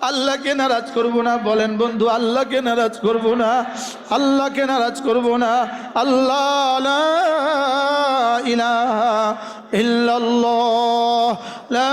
আল্লাহকে নারাজ করব না। বলেন বন্ধু, আল্লাহকে নারাজ করব না। আল্লাহকে নারাজ করব না। আল্লাহ ইলাহা ইল্লাল্লাহ। লা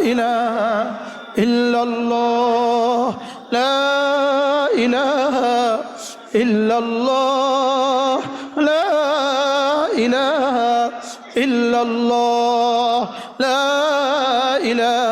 ইলাহা ইল্লাল্লাহ। লা ইলাহা ইল্লাল্লাহ। লা ইলাহা ইল্লাল্লাহ। লা ইলাহা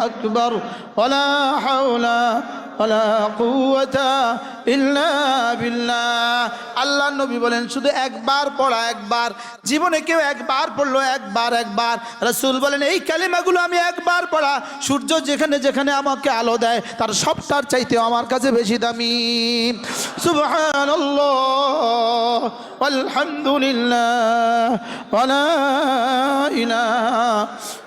أكبر ولا حول ولا قوة إلا بالله আল্লাহ নবী বলেন শুধু একবার পড়া একবার জীবনে কেউ একবার পড়লো একবার একবার রসুল বলেন এই কালিমাগুলো আমি একবার পড়া সূর্য যেখানে যেখানে আমাকে আলো দেয় তার সবটার চাইতে আমার কাছে বেশি দামি সুবহানাল্লাহ আলহামদুলিল্লাহ ওয়ালা ইলাহা